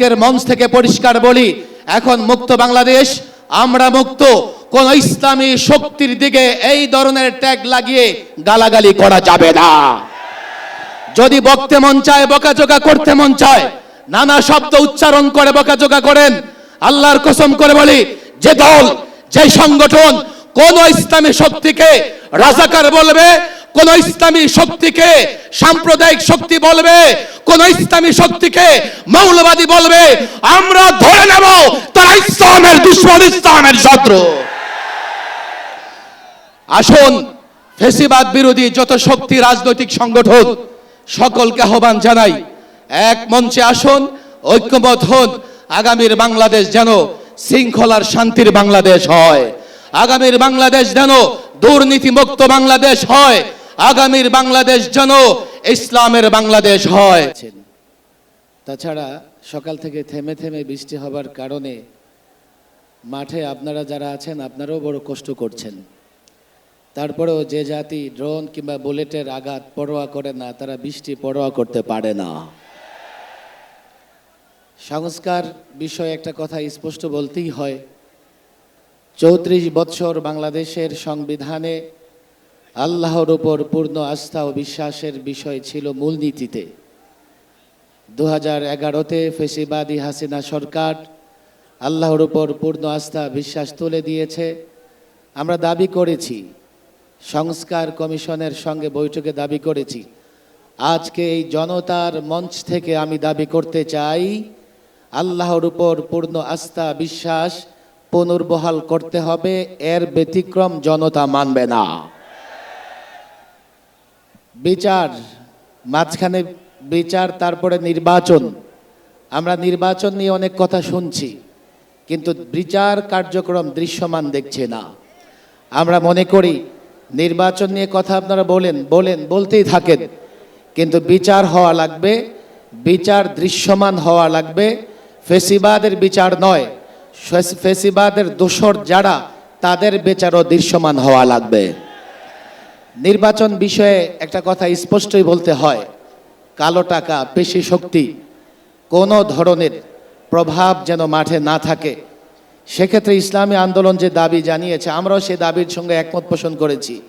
আজকের মঞ্চ থেকে পরিষ্কার বলি, এখন মুক্ত বাংলাদেশ, আমরা মুক্ত। কোন ইসলামী শক্তির দিকে এই ধরনের ট্যাগ লাগিয়ে গালাগালি করা যাবে না। যদি বকতে মন চায় বকাচোকা করতে মন চায়, নানা শব্দ উচ্চারণ করে বকাচোকা করেন, আল্লাহর কসম করে বলি, যে দল, যে সংগঠন কোন ইসলামী শক্তিকে রাজাকার বলবে কোন ইসলামী শক্তিকে সাম্প্রদায়িক শক্তি বলবে, কোন ইসলামী শক্তিকে মৌলবাদী বলবে, আমরা ধরে নেব তারা ইসলামের দুশ্মন, ইসলামের শত্রু। আসুন, ফেসিবাদ বিরোধী যত শক্তি রাজনৈতিক সংগঠন, সকলকে আহ্বান জানাই। এক মঞ্চে আসুন, ঐক্যবদ্ধ হন, আগামীর বাংলাদেশ যেন শৃঙ্খলার শান্তির বাংলাদেশ হয়। আগামীর বাংলাদেশ যেন দুর্নীতিমুক্ত বাংলাদেশ হয়। আগামীর বাংলাদেশ যেন ইসলামের বাংলাদেশ হয়। তাছাড়া সকাল থেকে থেমে থেমে বৃষ্টি হবার কারণে মাঠে আপনারা যারা আছেন, আপনারাও বড় কষ্ট করছেন। তারপরেও যে জাতি ড্রোন কিংবা বুলেটের আঘাত পরোয়া করে না, তারা বৃষ্টি পরোয়া করতে পারে না। সংস্কার বিষয়ে একটা কথা স্পষ্ট বলতেই হয়। চৌত্রিশ বৎসর বাংলাদেশের সংবিধানে আল্লাহর উপর পূর্ণ আস্থা ও বিশ্বাসের বিষয় ছিল মূলনীতিতে। দু হাজার এগারোতে ফেসিবাদী হাসিনা সরকার আল্লাহর উপর পূর্ণ আস্থা, বিশ্বাস তুলে দিয়েছে। আমরা দাবি করেছি, সংস্কার কমিশনের সঙ্গে বৈঠকে দাবি করেছি। আজকে এই জনতার মঞ্চ থেকে আমি দাবি করতে চাই, আল্লাহর উপর পূর্ণ আস্থা, বিশ্বাস পুনর্বহাল করতে হবে, এর ব্যতিক্রম জনতা মানবে না। বিচার, মাঝখানে বিচার, তারপরে নির্বাচন। আমরা নির্বাচন নিয়ে অনেক কথা শুনছি, কিন্তু বিচার কার্যক্রম দৃশ্যমান দেখছে না। আমরা মনে করি, নির্বাচন নিয়ে কথা আপনারা বলেন বলেন, বলতেই থাকেন। কিন্তু বিচার হওয়া লাগবে, বিচার দৃশ্যমান হওয়া লাগবে। ফেসিবাদের বিচার নয়, ফেসিবাদের দোসর যারা, তাদের বিচারও দৃশ্যমান হওয়া লাগবে। নির্বাচন বিষয়ে একটা কথা স্পষ্টই বলতে হয়, কালো টাকা পেশি শক্তি, কোনো ধরনের প্রভাব যেন মাঠে না থাকে। সেক্ষেত্রে ইসলামী আন্দোলন যে দাবি জানিয়েছে, আমরাও সেই দাবির সঙ্গে একমত পোষণ করেছি।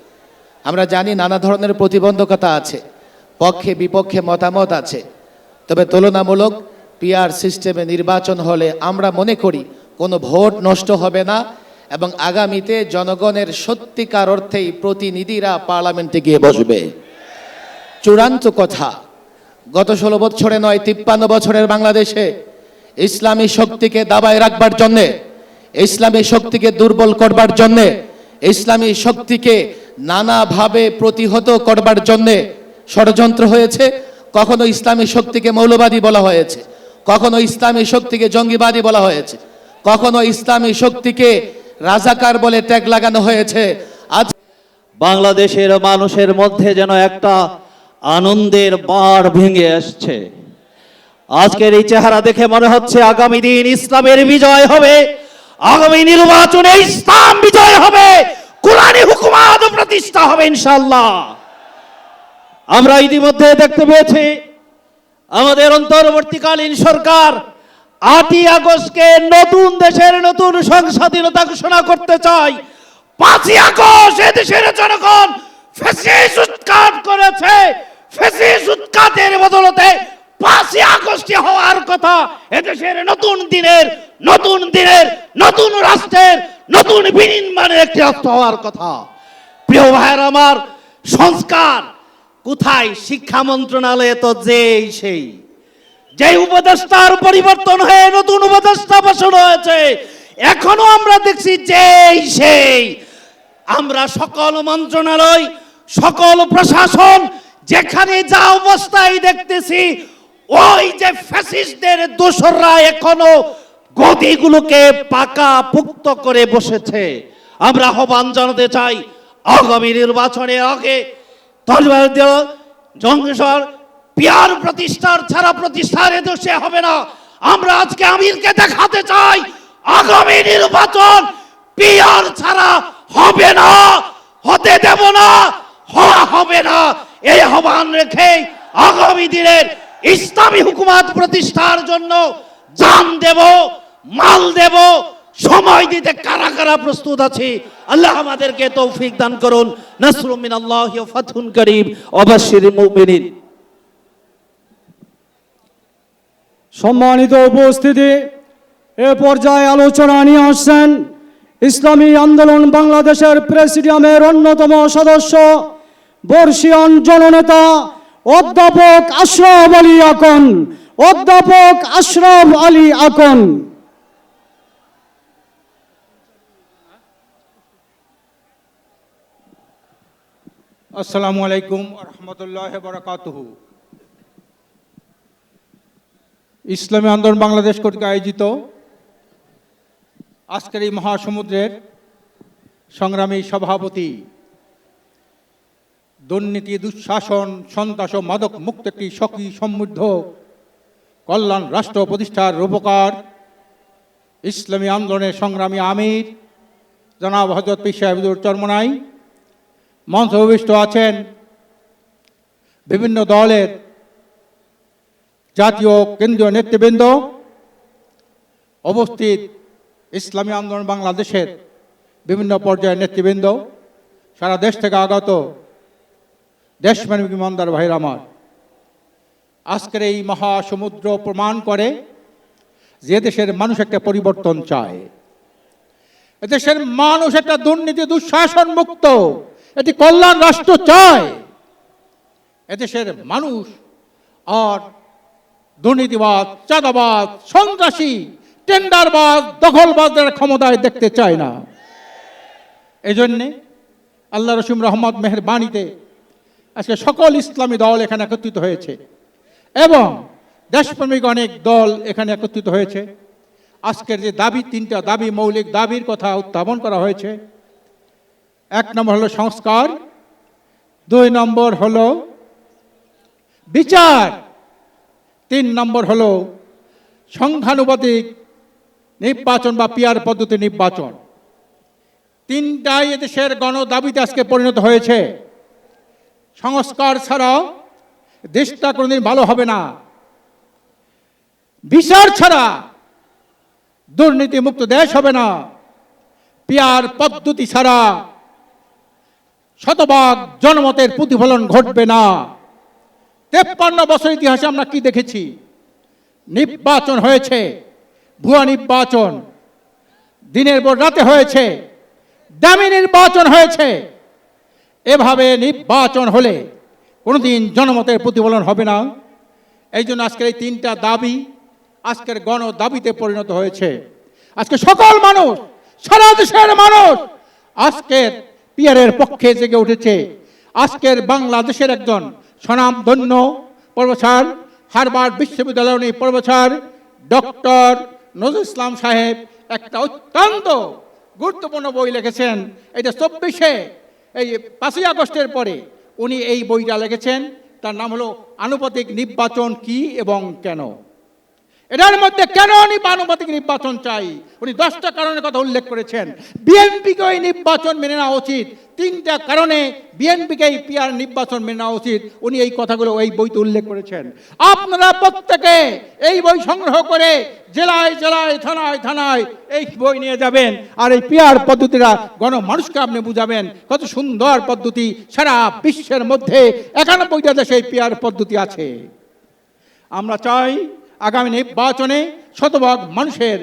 আমরা জানি নানা ধরনের প্রতিবন্ধকতা আছে, পক্ষে বিপক্ষে মতামত আছে। তবে তুলনামূলক পিআর সিস্টেমে নির্বাচন হলে আমরা মনে করি কোনো ভোট নষ্ট হবে না এবং আগামীতে জনগণের সত্যিকার অর্থেই প্রতিনিধিরা পার্লামেন্টে গিয়ে বসবে। চূড়ান্ত কথা, গত ষোলো বছরে নয়, তিপ্পান্ন বছরের বাংলাদেশে ইসলামী শক্তিকে দাবায় রাখবার জন্যে, ইসলামী শক্তিকে দুর্বল করবার জন্যে, ইসলামী শক্তিকে নানাভাবে প্রতিহত করবার জন্যে ষড়যন্ত্র হয়েছে, কখনো ইসলামী শক্তিকে মৌলবাদী বলা হয়েছে, কখনো ইসলামী শক্তিকে জঙ্গিবাদী বলা হয়েছে, কখনো ইসলামী শক্তিকে রাজাকার বলে ট্যাগ লাগানো হয়েছে। আজ বাংলাদেশের মানুষের মধ্যে যেন একটা আনন্দের বার ভেঙে আসছে। আজকের এই চেহারা দেখে মনে হচ্ছে আগামী দিন ইসলামের বিজয় হবে, আগামী নির্বাচনে ইসলাম বিজয় হবে, কোরআনী হুকুমাত প্রতিষ্ঠা হবে ইনশাল্লাহ আমরা ইতিমধ্যে দেখতে পেয়েছি, আমাদের অন্তর্বর্তীকালীন সরকার আটই আগস্টকে নতুন দেশের নতুন সংস্বাধীনতা ঘোষণা করতে চাই। পাঁচই আগস্ট এ দেশের জনগণ ফেসিস উৎখাত করেছে। ফেসিস উৎখাতের বদলতে পাঁচই আগস্টে হওয়ার কথা এদেশের নতুন দিনের নতুন দিনের, নতুন রাষ্ট্রের, নতুন বিনির্মাণের একটি রাষ্ট্র হওয়ার কথা। প্রিয় ভাইয়ের আমার সংস্কার কোথায়? শিক্ষা মন্ত্রণালয়ে তো যেই সেই। যে উপদেষ্টার পরিবর্তন হয়ে নতুন উপদেষ্টা বসানো হয়েছে, এখনও আমরা দেখছি যেই সেই। আমরা সকল মন্ত্রণালয়, সকল প্রশাসন, যেখানে যা অবস্থায় দেখতেছি, ওই যে ফ্যাসিস্টদের দোসররা এখনও গদিগুলোকে পাকা পুক্ত করে বসেছে। আমরা আহ্বান জানাতে চাই, আগামী নির্বাচনের আগে তলবার জঙ্গেশ্বর পিয়ার প্রতিষ্ঠার ছাড়া প্রতিষ্ঠার এদেশে হবে না। আমরা আজকে আমিরকে দেখাতে চাই, আগামী নির্বাচন পিয়ার ছাড়া হবে না, হতে দেব না, হওয়া হবে না। এই আহ্বান রেখে আগামী দিনের ইসলামী হুকুমাত প্রতিষ্ঠার জন্য জান দেব, মাল দেব, সময় দিতে কারা কারা প্রস্তুত আছে? আল্লাহ আমাদেরকে তৌফিক দান করুন। নাসরুম মিনাল্লাহি ওয়া ফাতহুন করিম। অবাশশির মুমিনিন। সম্মানিত উপস্থিতি, এ পর্যায়ে আলোচনা নিয়ে আসছেন ইসলামী আন্দোলন বাংলাদেশের প্রেসিডিয়ামের অন্যতম সদস্য, বর্ষিয়ান জননেতা অধ্যাপক আশরাফ আলী আকন, অধ্যাপক আশরাফ আলী আকন। আসসালামু আলাইকুম রহমতুল্লাহ বরকাতুহ। ইসলামী আন্দোলন বাংলাদেশ কর্তৃক আয়োজিত আজকের এই মহাসমুদ্রের সংগ্রামী সভাপতি, দুর্নীতি, দুঃশাসন, সন্ত্রাস ও মাদক মুক্ত একটি সখী সমৃদ্ধ কল্যাণ রাষ্ট্র প্রতিষ্ঠার রূপকার ইসলামী আন্দোলনের সংগ্রামী আমির জনাব হজরত পি সাহেবুর চরমনাই। মঞ্চ উপবিষ্ট আছেন বিভিন্ন দলের জাতীয় কেন্দ্রীয় নেতৃবৃন্দ অবস্থিত ইসলামী আন্দোলন বাংলাদেশের বিভিন্ন পর্যায়ের নেতৃবৃন্দ, সারা দেশ থেকে আগত দেশপ্রেমিক ইমানদার ভাইর আমার। আজকের এই মহাসমুদ্র প্রমাণ করে যে দেশের মানুষ একটা পরিবর্তন চায়। এদেশের মানুষ একটা দুর্নীতি, দুঃশাসন মুক্ত, এটি কল্যাণ রাষ্ট্র চায়। এদেশের মানুষ আর দুর্নীতিবাদ, চাঁদাবাদ, সন্ত্রাসী, টেন্ডারবাজ, দখলবাজদের ক্ষমতায় দেখতে চায় না। এই জন্যে আল্লাহ রসিম রহমদ মেহরবানিতে আজকে সকল ইসলামী দল এখানে একত্রিত হয়েছে এবং দেশপ্রেমিক অনেক দল এখানে একত্রিত হয়েছে। আজকের যে দাবি, তিনটা দাবি, মৌলিক দাবির কথা উত্থাপন করা হয়েছে। এক নম্বর হলো সংস্কার, দুই নম্বর হলো বিচার। তিন নম্বর হলো সংখ্যানুপাতিক নির্বাচন বা পিয়ার পদ্ধতি নির্বাচন। তিনটাই এদেশের গণ দাবিতে আজকে পরিণত হয়েছে। সংস্কার ছাড়াও দেশটা কোনোদিন ভালো হবে না। বিচার ছাড়া দুর্নীতি মুক্ত দেশ হবে না। পিয়ার পদ্ধতি ছাড়া শতভাগ জনমতের প্রতিফলন ঘটবে না। তেপ্পান্ন বছর ইতিহাসে আমরা কি দেখেছি? নির্বাচন হয়েছে, ভুয়া নির্বাচন। দিনের পর রাতে হয়েছে, দামি নির্বাচন হয়েছে। এভাবে নির্বাচন হলে কোনোদিন জনমতের প্রতিফলন হবে না। এই জন্য আজকের এই তিনটা দাবি আজকের গণ দাবিতে পরিণত হয়েছে। আজকে সকল মানুষ, সারা দেশের মানুষ আজকের পিয়ারের পক্ষে জেগে উঠেছে। আজকের বাংলাদেশের একজন স্বনামধন্য প্রফেসর হারবার বিশ্ববিদ্যালয় উনি প্রফেসর ডক্টর নজরুল ইসলাম সাহেব একটা অত্যন্ত গুরুত্বপূর্ণ বই লিখেছেন। এটা চব্বিশে, এই পাঁচই আগস্টের পরে উনি এই বইটা লিখেছেন। তার নাম হলো আনুপাতিক নির্বাচন কি এবং কেন? এটার মধ্যে কেন উনি আনুপাতিক নির্বাচন চাই? উনি দশটা কারণের কথা উল্লেখ করেছেন। বিএনপিকে ওই নির্বাচন মেনে নেওয়া উচিত। তিনটা কারণে বিএনপিকে এই পিয়ার নির্বাচন মেনে নেওয়া উচিত। উনি এই কথাগুলো এই বইতে উল্লেখ করেছেন। আপনারা প্রত্যেকে এই বই সংগ্রহ করে জেলায় জেলায় থানায় থানায় এই বই নিয়ে যাবেন। আর এই পিয়ার পদ্ধতিটা গণমানুষকে আপনি বুঝাবেন। কত সুন্দর পদ্ধতি সারা বিশ্বের মধ্যে একানব্বইটা দেশে এই পিয়ার পদ্ধতি আছে। আমরা চাই আগামী নির্বাচনে শতভাগ মানুষের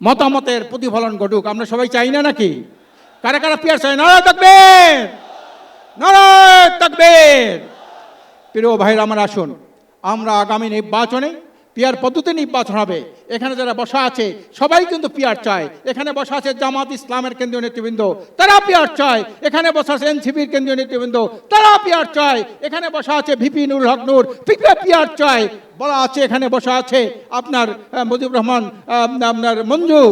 মতামতের প্রতিফলন ঘটুক। আমরা সবাই চাই না নাকি? কারা কারা পিয়ার চাই নারায় থাকবে নারায় থাকবে প্রিয় ভাইরা, আমার আসুন। আমরা আগামী নির্বাচনে পিয়ার পদ্ধতি নির্বাচন হবে। এখানে যারা বসা আছে, সবাই কিন্তু পিয়ার চায়। এখানে বসা আছে জামাত ইসলামের কেন্দ্রীয় নেতৃবৃন্দ। তারা পিয়ার চায়। এখানে বসা আছে এনসিপির কেন্দ্রীয় নেতৃবৃন্দ। তারা পিয়ার চায়। এখানে বসা আছে ভিপি নুর হক নূর। পিপিআর পিয়ার চায়। বলা আছে, এখানে বসা আছে আপনার মুজিবুর রহমান আপনার মঞ্জু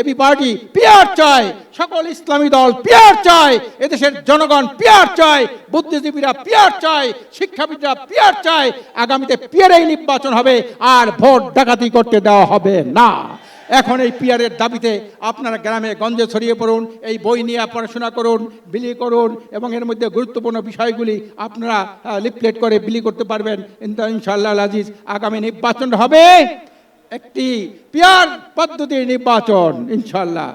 এবি পার্টি, পিয়ার চায়, সকল ইসলামী দল পিয়ার চায়, এদেশের জনগণ পিয়ার চায়, বুদ্ধিজীবীরা পিয়ার চায়, শিক্ষাবিদরা পিয়ার চায়, আগামীতে পিয়ারেই নির্বাচন হবে, আর ভোট ডাকাতি করতে দেওয়া হবে না। এখন এই পিয়ারের দাবিতে আপনার গ্রামে গঞ্জে ছড়িয়ে পড়ুন, এই বই নিয়ে পড়াশোনা করুন, বিলি করুন, এবং এর মধ্যে গুরুত্বপূর্ণ বিষয়গুলি আপনারা লিফলেট করে বিলি করতে পারবেন। ইনশাল্লাহ আজিজ, আগামী নির্বাচন হবে একটি পিয়ার পদ্ধতির নির্বাচন ইনশাল্লাহ